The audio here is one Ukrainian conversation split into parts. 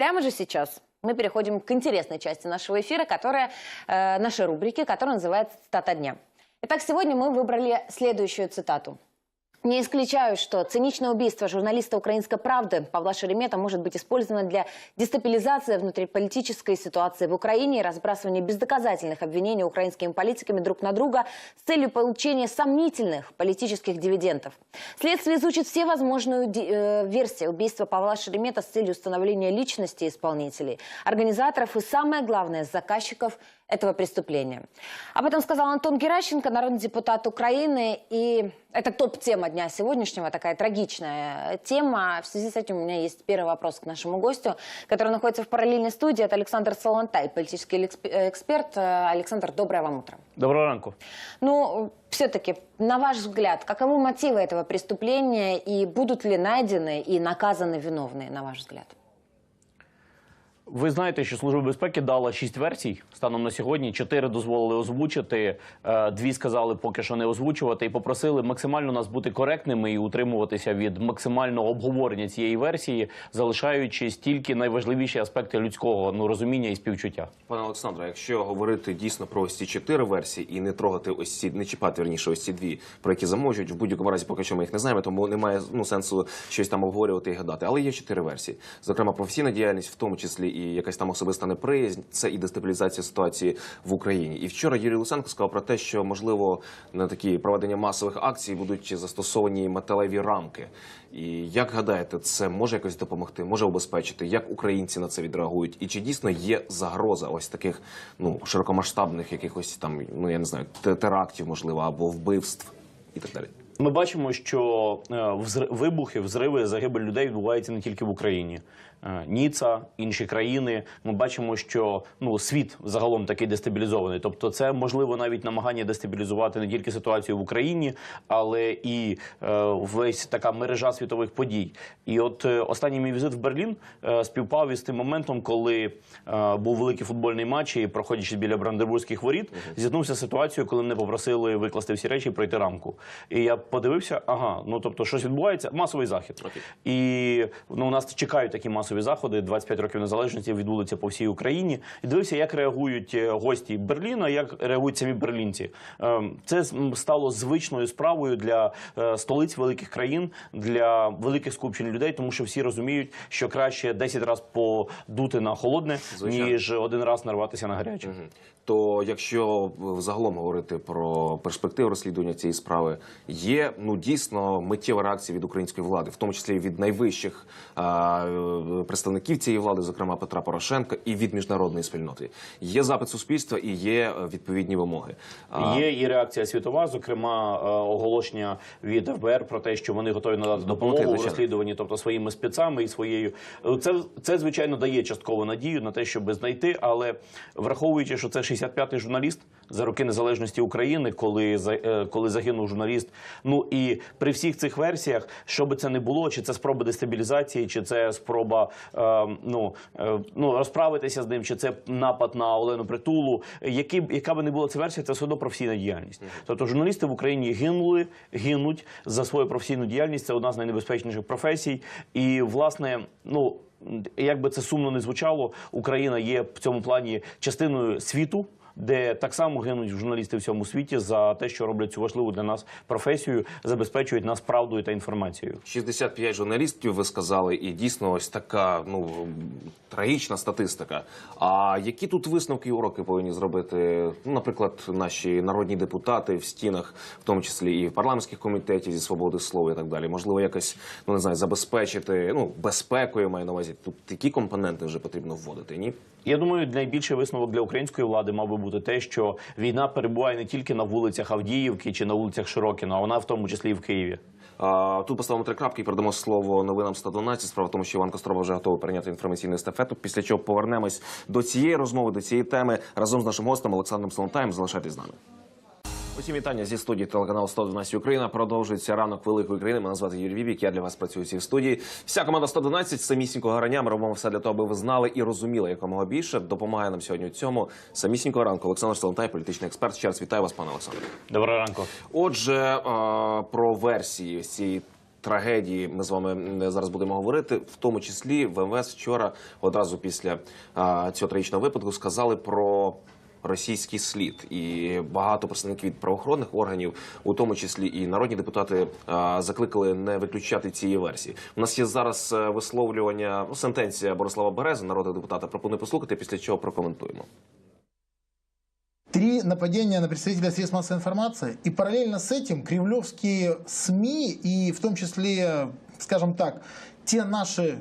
Прямо же сейчас мы переходим к интересной части нашего эфира, которая, э, нашей рубрики, которая называется «Цитата дня». Итак, сегодня мы выбрали следующую цитату. Не исключаю, что циничное убийство журналиста «Украинской правды» Павла Шеремета может быть использовано для дестабилизации внутриполитической ситуации в Украине и разбрасывания бездоказательных обвинений украинскими политиками друг на друга с целью получения сомнительных политических дивидендов. Следствие изучит все возможные э, версии убийства Павла Шеремета с целью установления личности исполнителей, организаторов и, самое главное, заказчиков этого преступления. Об этом сказал Антон Геращенко, народный депутат Украины. И это топ-тема дня сегодняшнего, такая трагичная тема. В связи с этим у меня есть первый вопрос к нашему гостю, который находится в параллельной студии. Это Александр Солонтай, политический э, эксперт. Александр, доброе вам утро. Доброго ранку. Ну, все-таки, на ваш взгляд, каковы мотивы этого преступления и будут ли найдены и наказаны виновные, на ваш взгляд? Ви знаєте, що Служба безпеки дала шість версій станом на сьогодні. Чотири дозволили озвучити, е, дві сказали поки що не озвучувати, і попросили максимально нас бути коректними і утримуватися від максимального обговорення цієї версії, залишаючи тільки найважливіші аспекти людського ну розуміння і співчуття. Пане Олександре, якщо говорити дійсно про ось ці чотири версії і не трогати ось ці, не чіпати верніше ось ці дві, про які замовчують, в будь-якому разі поки що ми їх не знаємо, тому немає ну сенсу щось там обговорювати і гадати. Але є чотири версії. Зокрема, професійна діяльність, в тому числі і якась там особиста неприязнь, це і дестабілізація ситуації в Україні. І вчора Юрій Луценко сказав про те, що можливо на такі проведення масових акцій будуть застосовані металеві рамки. І як гадаєте, це може якось допомогти, може обезпечити, як українці на це відреагують, і чи дійсно є загроза ось таких ну широкомасштабних якихось там, ну я не знаю, те- терактів, можливо, або вбивств і так далі. Ми бачимо, що е, вибухи, взриви, загибель людей відбуваються не тільки в Україні. Е, Ніца, інші країни. Ми бачимо, що ну світ загалом такий дестабілізований. Тобто, це можливо навіть намагання дестабілізувати не тільки ситуацію в Україні, але і е, весь така мережа світових подій. І от е, останній мій візит в Берлін е, співпав із тим моментом, коли е, був великий футбольний матч, і проходячи біля Бранденбурзьких воріт, зіткнувся з ситуацією, коли мене попросили викласти всі речі і пройти рамку. І я подивився, ага, ну тобто, щось відбувається, масовий захід. Окей. І ну, у нас чекають такі масові заходи. 25 років незалежності відбудуться по всій Україні. І дивився, як реагують е, гості Берліна, як реагують самі берлінці. Ем, Це стало звичною справою для е, столиць великих країн, для великих скупчень людей, тому що всі розуміють, що краще 10 разів подути на холодне, Звичайно. ніж один раз нарватися на гаряче. Мгм. То якщо загалом говорити про перспективи розслідування цієї справи, є ну дійсно миттєва реакція від української влади, в тому числі від найвищих а, е, представників цієї влади, зокрема Петра Порошенка, і від міжнародної спільноти. Є запит суспільства і є е, відповідні вимоги. Є і реакція світова, зокрема е, оголошення від ФБР про те, що вони готові надати допомогу у розслідуванні, тобто своїми спецами і своєю. Це це звичайно дає часткову надію на те, щоб знайти, але враховуючи, що це 65-й журналіст за роки незалежності України, коли е, коли загинув журналіст. Ну і при всіх цих версіях, що би це не було, чи це спроба дестабілізації, чи це спроба е, ну, е, ну розправитися з ним, чи це напад на Олену Притулу, які яка би не була ця версія, це все одно професійна діяльність. Тобто журналісти в Україні гинули, гинуть за свою професійну діяльність. Це одна з найнебезпечніших професій. І власне, ну як би це сумно не звучало, Україна є в цьому плані частиною світу. Де так само гинуть журналісти в всьому світі за те, що роблять цю важливу для нас професію, забезпечують нас правдою та інформацією. 65 журналістів, ви сказали, і дійсно ось така ну трагічна статистика. А які тут висновки і уроки повинні зробити, ну, наприклад, наші народні депутати в стінах, в тому числі і в парламентських комітетів зі свободи слова і так далі? Можливо, якось ну не знаю, забезпечити ну безпекою маю на увазі. Тут такі компоненти вже потрібно вводити. Ні, Я думаю, найбільший висновок для української влади мав би бути те, що війна перебуває не тільки на вулицях Авдіївки чи на вулицях Широкіна, а вона в тому числі і в Києві. Тут поставимо три крапки і передамо слово новинам 112. Справа в тому, що Іван Костроба вже готовий прийняти інформаційну естафету. Після чого повернемось до цієї розмови, до цієї теми разом з нашим гостем Олександром Солонтаєм. Залишайтесь з нами. Усім вітання зі студії телеканалу 112 Україна. Продовжується ранок великої країни. Мене звати Юрій Вібік. Я для вас працюю в цій студії. Вся команда 112 самісінького гарання. Ми робимо все для того, аби ви знали і розуміли якомога більше. Допомагає нам сьогодні у цьому самісінького ранку. Олександр Солонтай, політичний експерт. Ще раз вітаю вас, пане Олександре. Доброго ранку. Отже, е, про версії цієї трагедії ми з вами м, зараз будемо говорити. В тому числі в МВС вчора, одразу після а, цього трагічного випадку, сказали про. Російський слід і багато представників від правоохоронних органів, у тому числі і народні депутати, закликали не виключати цієї версії. У нас є зараз е, висловлювання ну, сентенція Борислава Берези, народного депутата. Пропоную послухати, після чого прокоментуємо. Три нападения на представителя средств массовой информации, и параллельно с этим кремлевские СМИ, и в том числе, скажем так, те наши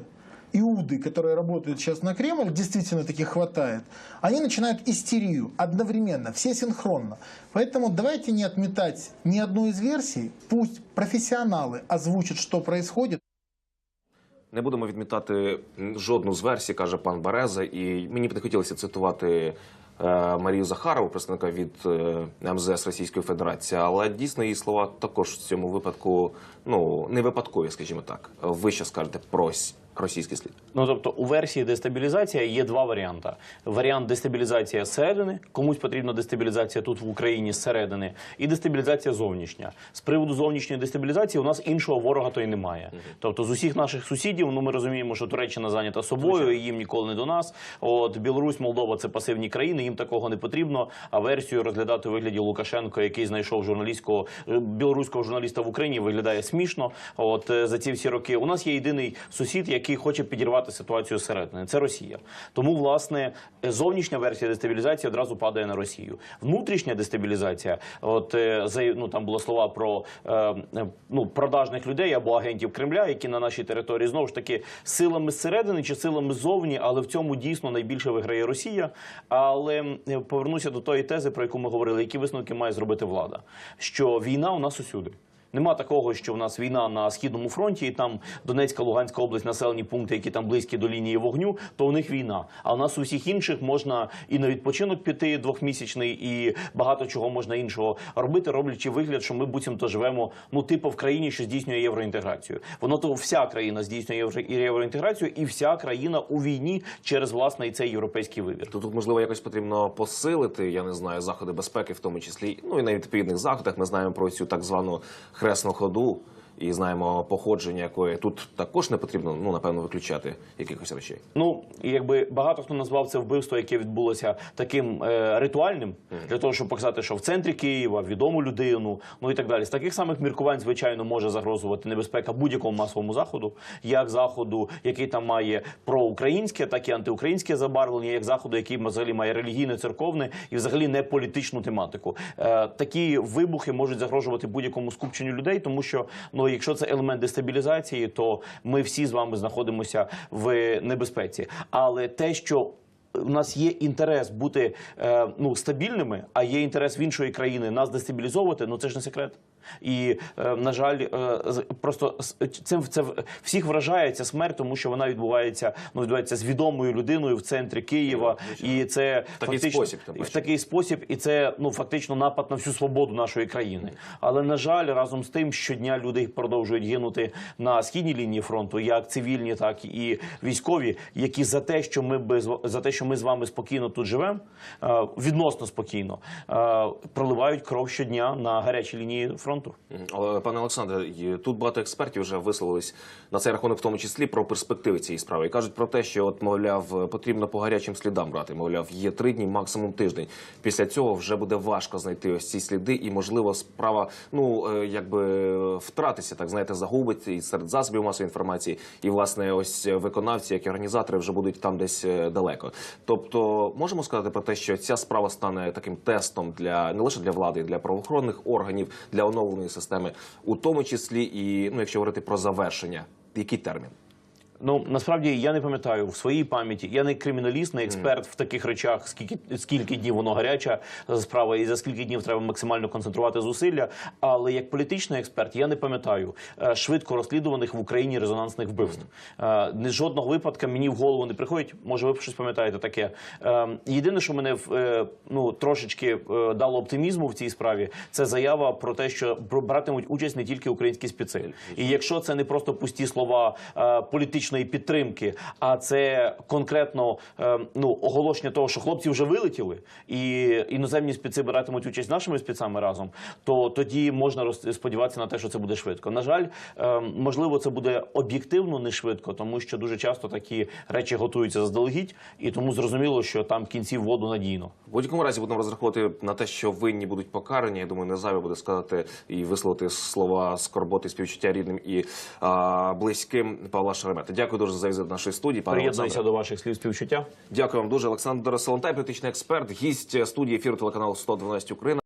иуды, которые работают сейчас на Кремль, действительно таких хватает, они начинают истерию одновременно, все синхронно. Поэтому давайте не отметать ни одну из версий, пусть профессионалы озвучат, что происходит, Не будемо відмітати м, жодну з версій, каже пан Береза, і мені б не хотілося цитувати е, Марію Захарову, представника від е, МЗС Російської Федерації, але дійсно її слова також в цьому випадку ну не випадкові, скажімо так. Ви що скажете про ось російський слід? Ну тобто у версії дестабілізація є два варіанти: варіант дестабілізація зсередини, комусь потрібна дестабілізація тут в Україні зсередини, і дестабілізація зовнішня. З приводу зовнішньої дестабілізації у нас іншого ворога то й немає. Тобто з усіх наших сусідів, ну ми розуміємо, що Туреччина зайнята собою, і їм ніколи не до нас. От Білорусь, Молдова це пасивні країни, їм такого не потрібно. А версію розглядати у вигляді Лукашенко, який знайшов журналістського е, білоруського журналіста в Україні, виглядає смішно. От е, за ці всі роки у нас є єдиний сусід, який хоче підірвати ситуацію зсередини. Це Росія. Тому власне зовнішня версія дестабілізації одразу падає на Росію. Внутрішня дестабілізація, от е, ну там було слова про е, е, ну продажних людей або агентів Кремля, які на нашій території знову ж таки силами зсередини чи силами ззовні, але в цьому дійсно найбільше виграє Росія. Але повернуся до тої тези, про яку ми говорили, які висновки має зробити влада, що війна у нас усюди. Нема такого, що в нас війна на східному фронті, і там Донецька, Луганська область, населені пункти, які там близькі до лінії вогню, то у них війна. А у нас у всіх інших можна і на відпочинок піти двохмісячний, і багато чого можна іншого робити, роблячи вигляд, що ми буцімто живемо ну типу в країні, що здійснює євроінтеграцію. Воно то вся країна здійснює євро- євроінтеграцію, і вся країна у війні через власне цей європейський вибір. То тут можливо якось потрібно посилити, я не знаю, заходи безпеки, в тому числі, ну і на відповідних заходах. Ми знаємо про цю так звану хресну ходу. І знаємо походження якої тут також не потрібно, ну напевно, виключати якихось речей. Ну і якби багато хто назвав це вбивство, яке відбулося таким е, ритуальним, для того, щоб показати, що в центрі Києва відому людину, ну і так далі. З таких самих міркувань, звичайно, може загрозувати небезпека будь-якому масовому заходу, як заходу, який там має проукраїнське, так і антиукраїнське забарвлення, як заходу, який взагалі має релігійне, церковне і взагалі не політичну тематику. Е, такі вибухи можуть загрожувати будь-якому скупченню людей, тому що ну, якщо це елемент дестабілізації, то ми всі з вами знаходимося в небезпеці. Але те, що у нас є інтерес бути е, ну стабільними, а є інтерес в іншої країни нас дестабілізовувати. Ну це ж не секрет. І е, на жаль, е, просто цим це всіх вражає ця смерть, тому що вона відбувається ну відбувається з відомою людиною в центрі Києва, і це такий фактично спосіб, в такий спосіб, і це ну фактично напад на всю свободу нашої країни. Але на жаль, разом з тим, щодня люди продовжують гинути на східній лінії фронту, як цивільні, так і військові, які за те, що ми без за те, що ми з вами спокійно тут живемо, е, відносно спокійно е, проливають кров щодня на гарячій лінії фронту. Пане Олександре, тут багато експертів вже висловились на цей рахунок, в тому числі про перспективи цієї справи. І кажуть про те, що от мовляв потрібно по гарячим слідам брати. Мовляв, є три дні, максимум тиждень. Після цього вже буде важко знайти ось ці сліди, і можливо справа ну е, якби втратися, так знаєте, загубиться і серед засобів масової інформації. І власне, ось виконавці, як і організатори, вже будуть там десь далеко. Тобто, можемо сказати про те, що ця справа стане таким тестом для не лише для влади, для правоохоронних органів, для оновленої системи, у тому числі і ну, якщо говорити про завершення, який термін? Ну насправді я не пам'ятаю в своїй пам'яті. Я не криміналіст, не експерт в таких речах. Скільки скільки днів воно гаряча справа, і за скільки днів треба максимально концентрувати зусилля. Але як політичний експерт, я не пам'ятаю е, швидко розслідуваних в Україні резонансних вбивств. Е, Не жодного випадка мені в голову не приходить. Може, ви щось пам'ятаєте таке. Е, Єдине, що мене ну трошечки дало оптимізму в цій справі, це заява про те, що братимуть участь не тільки українські спеці. І якщо це не просто пусті слова політичної психологічної підтримки, а це конкретно е, ну оголошення того, що хлопці вже вилетіли, і іноземні спеці братимуть участь з нашими спецами разом, то тоді можна сподіватися на те, що це буде швидко. На жаль, е, можливо, це буде об'єктивно не швидко, тому що дуже часто такі речі готуються заздалегідь, і тому зрозуміло, що там кінці воду надійно. В будь-якому разі будемо розраховувати на те, що винні будуть покарані. Я думаю, не зайве буде сказати і висловити слова скорботи, співчуття рідним і а, близьким Павла Шеремета. Дякую дуже за візит до нашої студії. Пане Приєднуюся до ваших слів співчуття. Дякую вам дуже. Олександр Солонтай, політичний експерт, гість студії ефіру телеканалу 112 Україна.